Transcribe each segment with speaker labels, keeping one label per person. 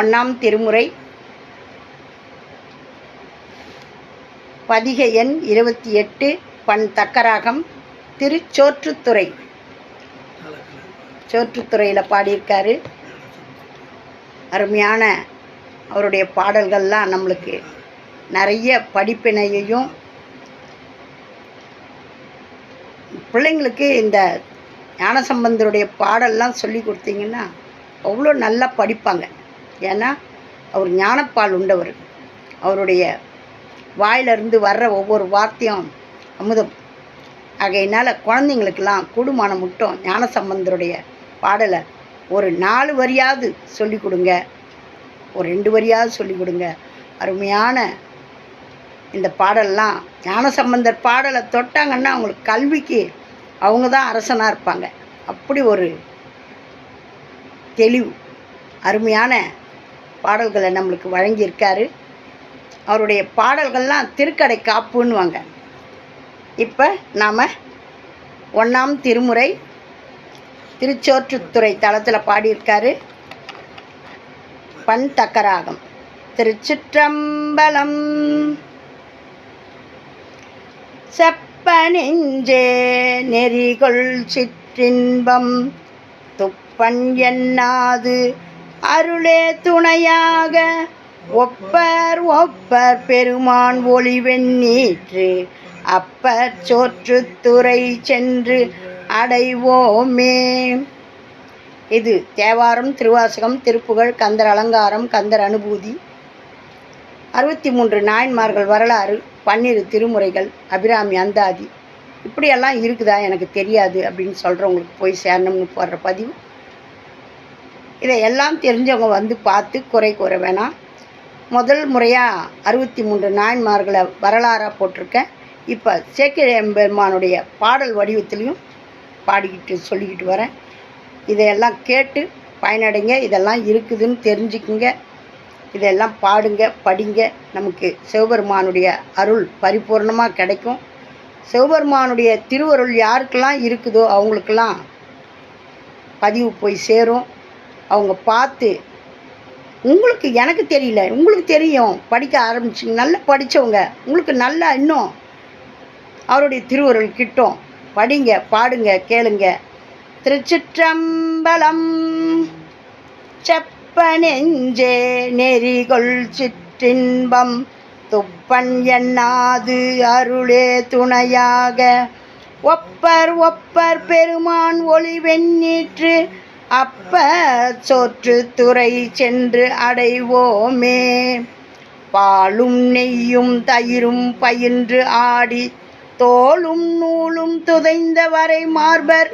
Speaker 1: ஒன்றாம் திருமுறை. பதிக எண் இருபத்தி எட்டு பண் தக்கராகம் திருச்சோற்றுத்துறை. சோற்றுத்துறையில் பாடியிருக்காரு. அருமையான அவருடைய பாடல்கள்லாம் நம்மளுக்கு நிறைய படிப்பினையையும் பிள்ளைங்களுக்கு இந்த ஞானசம்பந்தருடைய பாடல்லாம் சொல்லி கொடுத்தீங்கன்னா அவ்வளோ நல்லா படிப்பாங்க. ஏன்னா அவர் ஞானப்பால் உண்டவர். அவருடைய வாயிலிருந்து வர்ற ஒவ்வொரு வார்த்தையும் அமுதம். ஆகையினால் குழந்தைங்களுக்கெல்லாம் கூடுமானம் மட்டும் ஞானசம்பந்தருடைய பாடலை ஒரு நாலு வரியாவது சொல்லி கொடுங்க. ஒரு ரெண்டு வரியாவது சொல்லி கொடுங்க. அருமையான இந்த பாடல்லாம் ஞானசம்பந்தர் பாடலை தொட்டாங்கன்னா அவங்களுக்கு கல்விக்கு அவங்க தான் அரசனாக இருப்பாங்க. அப்படி ஒரு தெளிவு அருமையான பாடல்களை நம்மளுக்கு வழங்கியிருக்காரு. அவருடைய பாடல்கள்லாம் திருக்கடை காப்புன்னுவாங்க. இப்போ நாம் ஒன்றாம் திருமுறை திருச்சோற்றுத்துறை தளத்தில் பாடியிருக்காரு. பண் தக்கராகம் திருச்சிற்றம்பலம் செப்ப நெஞ்சே நெறிகொள் சிற்றின்பம் துப்பன் எண்ணாது அருளே துணையாக. ஒப்பர் ஒப்பர் பெருமான் ஒளிவெண்ணீற்று அப்பர் சோற்றுத்துறை சென்று அடைவோமே. இது தேவாரம் திருவாசகம் திருப்புகழ் கந்தர் அலங்காரம் கந்தர் அனுபூதி. அறுபத்தி மூன்று நாயன்மார்கள் வரலாறு பன்னிரு திருமுறைகள் அபிராமி அந்தாதி. இப்படியெல்லாம் இருக்குதா எனக்கு தெரியாது அப்படின்னு சொல்கிறவங்களுக்கு போய் சேரணும்னு போடுற பதிவு. இதையெல்லாம் தெரிஞ்சவங்க வந்து பார்த்து குறை கூற வேணாம். முதல் முறையாக அறுபத்தி மூன்று நாயன்மார்களை வரலாறாக போட்டிருக்கேன். இப்போ சேக்கிழம்பெருமானுடைய பாடல் வடிவத்திலையும் பாடிக்கிட்டு சொல்லிக்கிட்டு வரேன். இதையெல்லாம் கேட்டு பயனடைங்க. இதெல்லாம் இருக்குதுன்னு தெரிஞ்சுக்குங்க. இதெல்லாம் பாடுங்க படிங்க. நமக்கு சிவபெருமானுடைய அருள் பரிபூர்ணமாக கிடைக்கும். சிவபெருமானுடைய திருவருள் யாருக்கெல்லாம் இருக்குதோ அவங்களுக்கெல்லாம் பதிவு போய் சேரும். அவங்க பார்த்து உங்களுக்கு எனக்கு தெரியல உங்களுக்கு தெரியும் படிக்க ஆரம்பிச்சிங்க நல்லா படித்தவங்க உங்களுக்கு நல்லா இன்னும் அவருடைய திருவருள் கிட்டும். படிங்க பாடுங்க கேளுங்க. திருச்சிற்றம்பலம் செப்ப நெஞ்சே நெறிகொள் சிற்றின்பம் துப்பன் எண்ணாது அருளே துணையாக. ஒப்பர் ஒப்பர் பெருமான் ஒளி வெண்ணீற்று அப்ப சோற்று துறை சென்று அடைவோமே. பாலும் நெய்யும் தயிரும் பயின்று ஆடி தோளும் நூலும் துதைந்த வரை மார்பர்.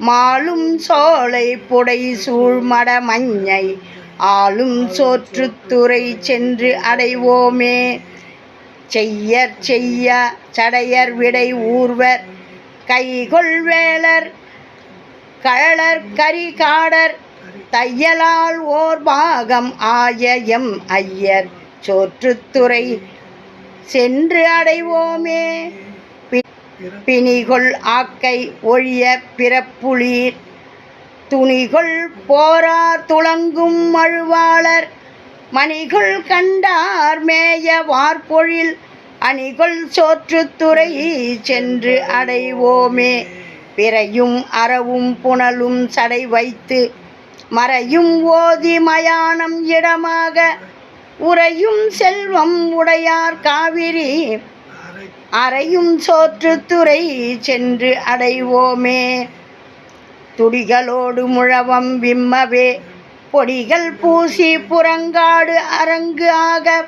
Speaker 1: மாலும் சோலை புடை சூழ்மட மஞ்சை ஆளும் சோற்றுத்துறை சென்று அடைவோமே. செய்யற் செய்ய சடையர் விடை ஊர்வர். கைகொள் கழலர் கழலர் கரிகாடர் தையலால் ஓர் பாகம் ஆய எம் ஐயர் சோற்றுத்துறை சென்று அடைவோமே. பி- பிணிகொள் ஆக்கை ஒழிய பிறப்புளீர். துணிகொள் போரார் துளங்கும் மழுவாளர். மணிகொள் கண்டார் மேய வார்பொழில். அணிகொள் சோற்றுத்துறை சென்று அடைவோமே. பிறையும் அறவும் புனலும் சடை வைத்து மறையும் ஓதி மயானம் இடமாக உறையும் செல்வம் உடையார் காவிரி. அறையும் சோற்றுத்துறை சென்று அடைவோமே. துடிகளோடு முழவம் விம்மவே. பொடிகள் பூசி புறங்காடு அரங்கு ஆக.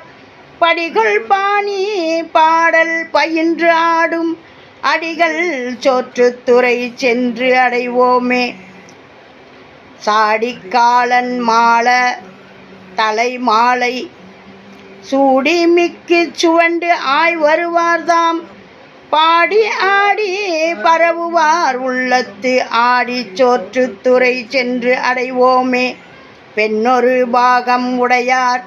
Speaker 1: படிகள் பாணி பாடல் பயின்று ஆடும். அடிகள் சோற்றுத்துறை சென்று அடைவோமே. சாடிக்காலன் மால தலை மாலை சூடி மிக்கு சுவண்டு ஆய் வருவார்தாம். பாடி ஆடி பரவுவார் உள்ளத்து ஆடி சோற்று துறை சென்று அடைவோமே. பெண்ணொரு பாகம் உடையார்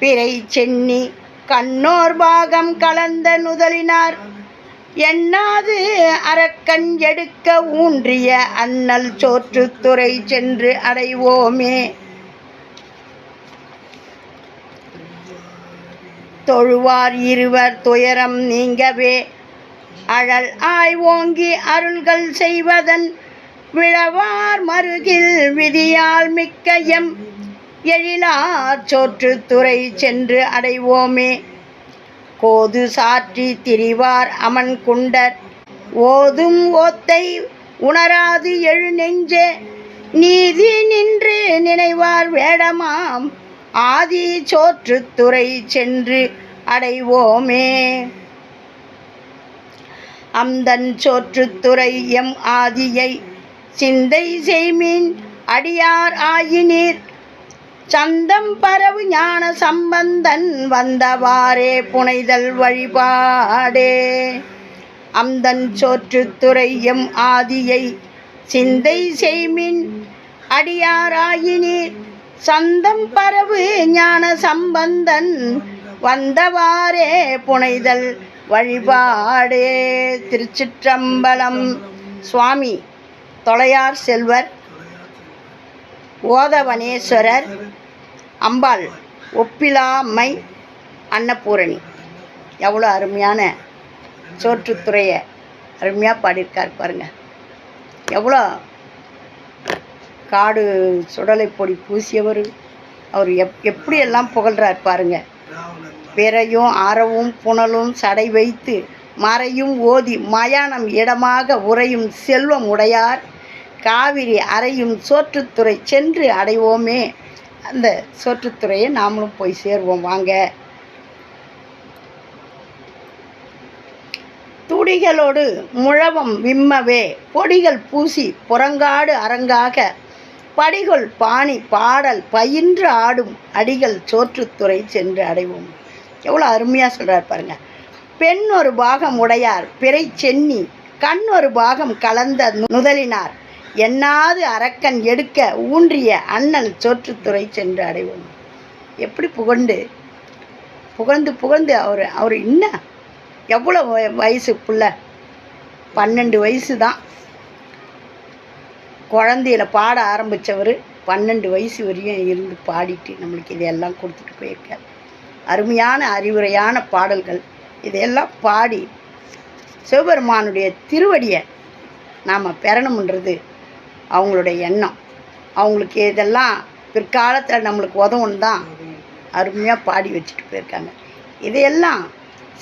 Speaker 1: பிறை சென்னி கண்ணோர் பாகம் கலந்த நுதலினார். எண்ணாது அரக்கண் எடுக்க ஊன்றிய அண்ணல் சோற்றுத்துறை சென்று அடைவோமே. தொழுவார் இருவர் துயரம் நீங்கவே. அழல் ஆய் ஓங்கி அருள்கள் செய்வதன் விழவார் மருகில் விதியால் மிக்க எம். எழிலார் சோற்றுத்துறை சென்று அடைவோமே. கோது சாற்றி திரிவார் அமன் குண்டர். ஓதும் ஓத்தை உணராது எழு நெஞ்சே நீதி நின்று நினைவார் வேடமாம். ஆதி சோற்றுத்துறை சென்று அடைவோமே. அந்தன் சோற்றுத்துறை எம் ஆதியை சிந்தை செய்மின். அடியார் ஆயினீர். சந்தம் பரவு ஞான சம்பந்தன் வந்தவாறே புனைதல் வழிபாடே. அந்தன் சோற்றுத்துறையம் ஆதியை சிந்தை செய்மின் அடியாராயினீர். சந்தம் பரவு ஞான சம்பந்தன் வந்தவாறே புனைதல் வழிபாடே. திருச்சிற்றம்பலம் சுவாமி தொலையார் செல்வர் ஓதவனேஸ்வரர் அம்பாள் ஒப்பிலாமை அன்னபூரணி. எவ்வளோ அருமையான சோற்றுத்துறையை அருமையாக பாடியிருக்கார் பாருங்க. எவ்வளோ காடு சுடலை பொடி பூசியவர். அவர் எப் எப்படியெல்லாம் புகழ்கிறார் பாருங்க. பிறையும் அறவும் புனலும் சடை வைத்து மறையும் ஓதி மயானம் இடமாக உறையும் செல்வம் உடையார். காவிரி அறையும் சோற்றுத்துறை சென்று அடைவோமே. அந்த சோற்றுத்துறையை நாமளும் போய் சேர்வோம். வாங்க. துடிகளோடு முழவம் விம்மவே பொடிகள் பூசி புறங்காடு அரங்காக படிகள் பாணி பாடல் பயின்று ஆடும் அடிகள் சோற்றுத்துறை சென்று அடைவோம். எவ்வளோ அருமையாக சொல்கிறார் பாருங்க. பெண் ஒரு பாகம் உடையார் பிறை சென்னி கண் ஒரு பாகம் கலந்த நுதலினார். எண்ணாது அரக்கன் எடுக்க ஊன்றிய அண்ணன் சோற்றுத்துறை சென்று அடைவோம். எப்படி புகழ்ந்து? புகழ்ந்து புகழ்ந்து அவர் அவர் இன்னும் எவ்வளோ வய- வயசு புள்ள? பன்னெண்டு வயசு தான் குழந்தையில பாட ஆரம்பித்தவர் பன்னெண்டு வயசு வரையும் இருந்து பாடிட்டு நம்மளுக்கு இதையெல்லாம் கொடுத்துட்டு போயிருக்கார். அருமையான அறிவுரையான பாடல்கள். இதையெல்லாம் பாடி சிவபெருமானுடைய திருவடியை நாம் பெறணுன்றது அவங்களுடைய எண்ணம். அவங்களுக்கு இதெல்லாம் பிற்காலத்தில் நம்மளுக்கு உதவும் தான் அருமையாக பாடி வச்சுட்டு போயிருக்காங்க. இதையெல்லாம்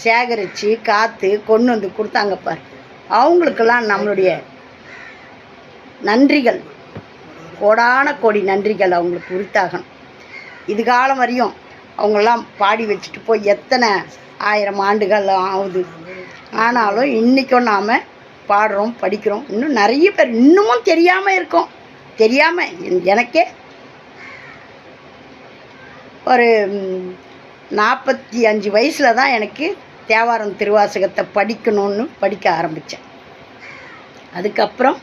Speaker 1: சேகரித்து காற்று கொண்டு வந்து கொடுத்தாங்க பார். அவங்களுக்கெல்லாம் நம்மளுடைய நன்றிகள். கோடான கோடி நன்றிகள் அவங்களுக்கு உரித்தாகணும். இது காலம் வரையும் அவங்களெல்லாம் பாடி வச்சுட்டு போய் எத்தனை ஆயிரம் ஆண்டுகள் ஆகுது. ஆனாலும் இன்றைக்கும் நாம் பாடுறோம் படிக்கிறோம். இன்னும் நிறைய பேர் இன்னமும் தெரியாமல் இருக்கோம். தெரியாமல் எனக்கே ஒரு நாற்பத்தி அஞ்சு வயசில் தான் எனக்கு தேவாரம் திருவாசகத்தை படிக்கணும்னு படிக்க ஆரம்பித்தேன் அதுக்கப்புறம்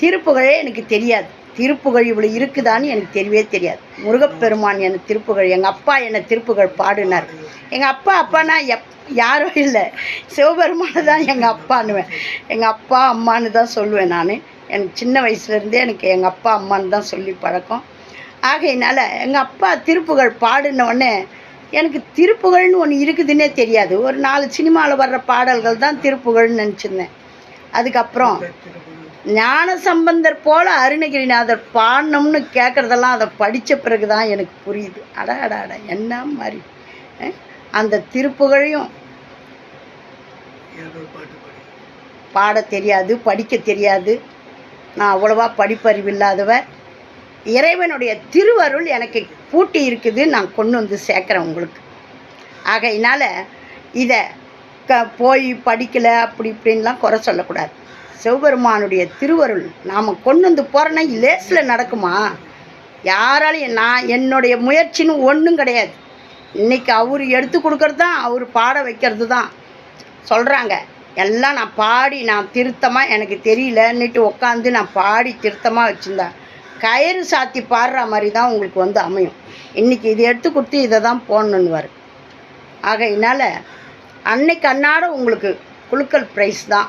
Speaker 1: திருப்புகழே எனக்கு தெரியாது. திருப்புகழ் இவ்வளோ இருக்குதான்னு எனக்கு தெரியவே தெரியாது. முருகப்பெருமான் என்னை திருப்புகழ் எங்கள் அப்பா என்னை திருப்புகழ் பாடினார். எங்கள் அப்பா அப்பானா எப் யாரும் இல்லை. சிவபெருமானை தான் எங்கள் அப்பான்னுவேன். எங்கள் அப்பா அம்மான்னு தான் சொல்லுவேன் நான். எனக்கு சின்ன வயசுலேருந்தே எனக்கு எங்கள் அப்பா அம்மான்னு தான் சொல்லி பழக்கம். ஆகையினால எங்கள் அப்பா திருப்புகழ் பாடினோடனே எனக்கு திருப்புகழ்னு ஒன்று இருக்குதுன்னே தெரியாது. ஒரு நாலு சினிமாவில் வர்ற பாடல்கள் தான் திருப்புகழ்னு நினச்சிருந்தேன். அதுக்கப்புறம் ஞான சம்பந்தர் போல் அருணகிரிநாதர் பாடணும்னு கேட்குறதெல்லாம் அதை படித்த பிறகு தான் எனக்கு புரியுது. அட அட அட என்ன மாதிரி? அந்த திருப்புகழையும் பாட. தெரியாது படிக்க தெரியாது. நான் அவ்வளோவா படிப்பறிவு இல்லாதவ. இறைவனுடைய திருவருள் எனக்கு பூட்டி இருக்குது நான் கொண்டு வந்து சேர்க்குறேன் உங்களுக்கு. ஆகையினால் இதை க போய் படிக்கலை அப்படி இப்படின்லாம் குறை சொல்லக்கூடாது. சிவபெருமானுடைய திருவருள் நாம் கொண்டு வந்து போகிறோன்னா லேசில் நடக்குமா? யாராலையும் நான் என்னுடைய முயற்சின்னு ஒன்றும் கிடையாது. இன்னைக்கு அவர் எடுத்து கொடுக்கறது தான் அவர் பாட வைக்கிறது தான் சொல்கிறாங்க எல்லாம் நான் பாடி நான் திருத்தமாக எனக்கு தெரியலன்னுட்டு உட்காந்து நான் பாடி திருத்தமாக வச்சுருந்தேன். கயிறு சாத்தி பாடுற மாதிரி தான் உங்களுக்கு வந்து அமையும். இன்றைக்கி இதை எடுத்து கொடுத்து இதை தான் போடணுன்னுவார். ஆகையினால் அன்னைக்கு அன்னாட உங்களுக்கு குலுக்கல் ப்ரைஸ் தான்.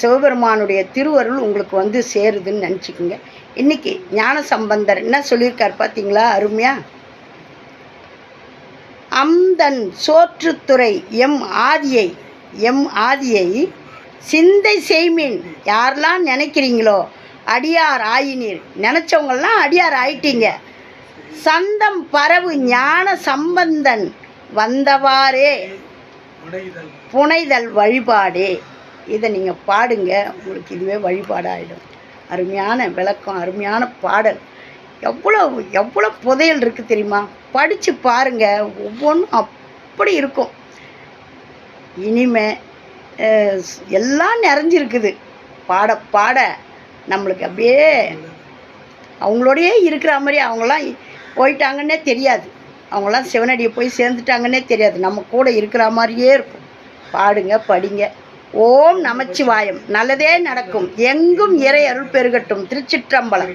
Speaker 1: சிவபெருமானுடைய திருவருள் உங்களுக்கு வந்து சேருதுன்னு நினச்சிக்கோங்க. இன்றைக்கி ஞான சம்பந்தர் என்ன சொல்லியிருக்கார் பார்த்தீங்களா அருமையா? அம்தன் சோற்றுத்துறை எம் ஆதியை எம் ஆதியை சிந்தை செய்மீன் யாரெல்லாம் நினைக்கிறீங்களோ அடியார் ஆயினீர். நினச்சவங்கெல்லாம் அடியார் ஆயிட்டீங்க. சந்தம் பரவு ஞான சம்பந்தன் வந்தவாறே. புனைதல் வழிபாடே. இதை நீங்கள் பாடுங்க. உங்களுக்கு இதுவே வழிபாடாயிடும். அருமையான விளக்கம் அருமையான பாடல். எவ்வளோ எவ்வளோ புதையல் இருக்குது தெரியுமா? படித்து பாருங்க ஒவ்வொன்றும் அப்படி இருக்கும். இனிமை எல்லாம் நிறைஞ்சிருக்குது. பாட பாட நம்மளுக்கு அப்படியே அவங்களோடையே இருக்கிற மாதிரி அவங்களாம் போயிட்டாங்கன்னே தெரியாது. அவங்களாம் சிவனடியை போய் சேர்ந்துட்டாங்கன்னே தெரியாது. நம்ம கூட இருக்கிற மாதிரியே இருக்கும். பாடுங்க படிங்க. ஓம் நமச்சிவாயம். நல்லதே நடக்கும். எங்கும் இறை அருள் பெருகட்டும். திருச்சிற்றம்பலம்.